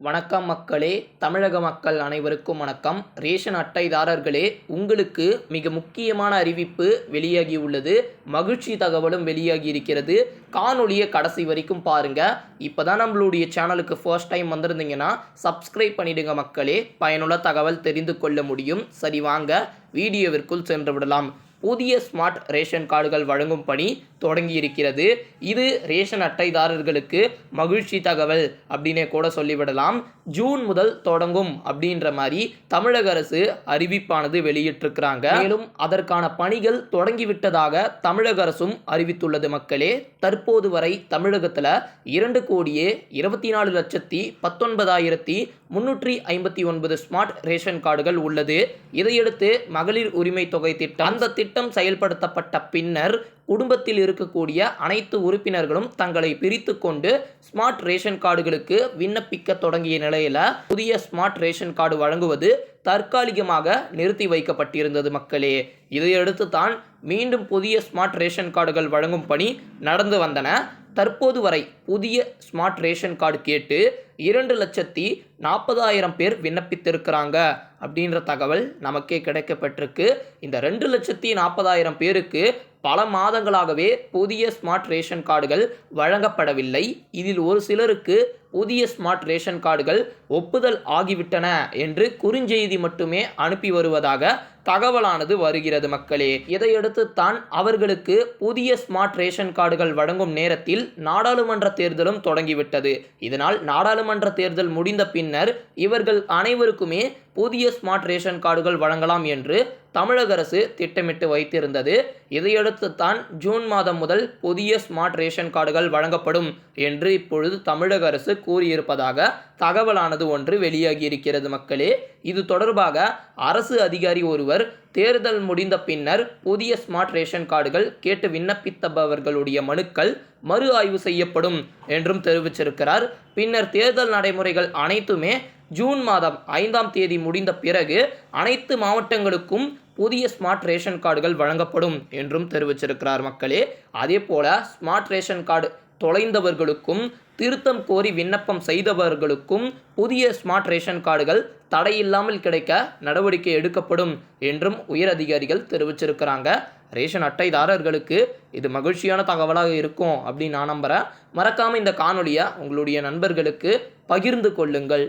வணக்கம் மக்களே தமிழக மக்கள் அனைவருக்கும் வணக்கம். ரேஷன் அட்டைதாரர்களே உங்களுக்கு மிக முக்கியமான அறிவிப்பு வெளியாகி உள்ளது மகிழ்ச்சி தகவலும் வெளியாகி இருக்கிறது காணொலியை கடைசி வரைக்கும் பாருங்கள் இப்போ தான் நம்மளுடைய சேனலுக்கு ஃபர்ஸ்ட் டைம் வந்திருந்தீங்கன்னா சப்ஸ்கிரைப் பண்ணிடுங்க மக்களே. பயனுள்ள தகவல் தெரிந்து கொள்ள முடியும். சரி வாங்க. வீடியோவிற்குள் சென்று விடலாம். புதிய ஸ்மார்ட் ரேஷன் கார்டுகள் வழங்கும் பணி தொடங்கி இருக்கிறது இது ரேஷன் அட்டைதாரர்களுக்கு மகிழ்ச்சி தகவல் அப்படின்னே கூட சொல்லிவிடலாம். ஜூன் முதல் தொடங்கும் அப்படின்ற மாதிரி தமிழக அரசு அறிவிப்பானது வெளியிட்டிருக்கிறாங்க. மேலும் அதற்கான பணிகள் தொடங்கிவிட்டதாக தமிழக அரசும் அறிவித்துள்ளது மக்களே. தற்போது வரை தமிழகத்தில் இரண்டு கோடியே இருபத்தி நாலு லட்சத்தி பத்தொன்பதாயிரத்தி முன்னூற்றி ஐம்பத்தி ஒன்பது ஸ்மார்ட் ரேஷன் கார்டுகள் உள்ளது. இதையடுத்து மகளிர் உரிமை தொகை திட்டம் அந்த திட்டம் செயல்படுத்தப்பட்ட பின்னர் குடும்பத்தில் இருக்கக்கூடிய அனைத்து உறுப்பினர்களும் தங்களை பிரித்து கொண்டு ஸ்மார்ட் ரேஷன் கார்டுகளுக்கு விண்ணப்பிக்க தொடங்கிய நிலையில் புதிய ஸ்மார்ட் ரேஷன் கார்டு வழங்குவது தற்காலிகமாக நிறுத்தி வைக்கப்பட்டிருந்தது மக்களே. இதையடுத்து தான் மீண்டும் புதிய ஸ்மார்ட் ரேஷன் கார்டுகள் வழங்கும் பணி நடந்து வந்தன. தற்போது வரை புதிய ஸ்மார்ட் ரேஷன் கார்டு கேட்டு இரண்டு லட்சத்தி நாற்பதாயிரம் பேர் விண்ணப்பித்திருக்கிறாங்க அப்படின்ற தகவல் நமக்கே கிடைக்கப்பட்டிருக்கு. இந்த ரெண்டு லட்சத்தி நாற்பதாயிரம் பேருக்கு பல மாதங்களாகவே புதிய ஸ்மார்ட் ரேஷன் கார்டுகள் வழங்கப்படவில்லை. இதில் ஒரு சிலருக்கு புதிய ஸ்மார்ட் ரேஷன் கார்டுகள் ஒப்புதல் ஆகிவிட்டன என்று குறுஞ்செய்தி மட்டுமே அனுப்பி வருவதாக தகவலானது வருகிறது மக்களே. இதையடுத்து தான் அவர்களுக்கு புதிய ஸ்மார்ட் ரேஷன் கார்டுகள் வழங்கும் நேரத்தில் நாடாளுமன்ற தேர்தலும் தொடங்கிவிட்டது. இதனால் நாடாளுமன்ற தேர்தல் முடிந்த பின்னர் இவர்கள் அனைவருக்குமே புதிய ஸ்மார்ட் ரேஷன் கார்டுகள் வழங்கலாம் என்று தமிழக அரசு திட்டமிட்டு வைத்திருந்தது. இதையடுத்து தான் ஜூன் மாதம் முதல் புதிய ஸ்மார்ட் ரேஷன் கார்டுகள் வழங்கப்படும் என்று இப்பொழுது தமிழக அரசு கூறியிருப்பதாக தகவலானது ஒன்று வெளியாகி இருக்கிறது மக்களே. இது தொடர்பாக அரசு அதிகாரி ஒருவர் தேர்தல் முடிந்த பின்னர் புதிய ஸ்மார்ட் ரேஷன் கார்டுகள் கேட்டு விண்ணப்பித்தபவர்களுடைய மனுக்கள் மறு ஆய்வு செய்யப்படும் என்றும் தெரிவிச்சிருக்கிறார். பின்னர் தேர்தல் நடைமுறைகள் அனைத்துமே ஜூன் மாதம் ஐந்தாம் தேதி முடிந்த பிறகு அனைத்து மாவட்டங்களுக்கும் புதிய ஸ்மார்ட் ரேஷன் கார்டுகள் வழங்கப்படும் என்றும் தெரிவிச்சிருக்கிறார் மக்களே. அதே போல ஸ்மார்ட் ரேஷன் கார்டு தொலைந்தவர்களுக்கும் திருத்தம் கோரி விண்ணப்பம் செய்தவர்களுக்கும் புதிய ஸ்மார்ட் ரேஷன் கார்டுகள் தடையில்லாமல் கிடைக்க நடவடிக்கை எடுக்கப்படும் என்றும் உயர் அதிகாரிகள் தெரிவிச்சிருக்கிறாங்க. ரேஷன் அட்டைதாரர்களுக்கு இது மகிழ்ச்சியான தகவலாக இருக்கும் அப்படின்னு நான் நம்புகிறேன் மறக்காமல் இந்த காணொலியை உங்களுடைய நண்பர்களுக்கு பகிர்ந்து கொள்ளுங்கள்.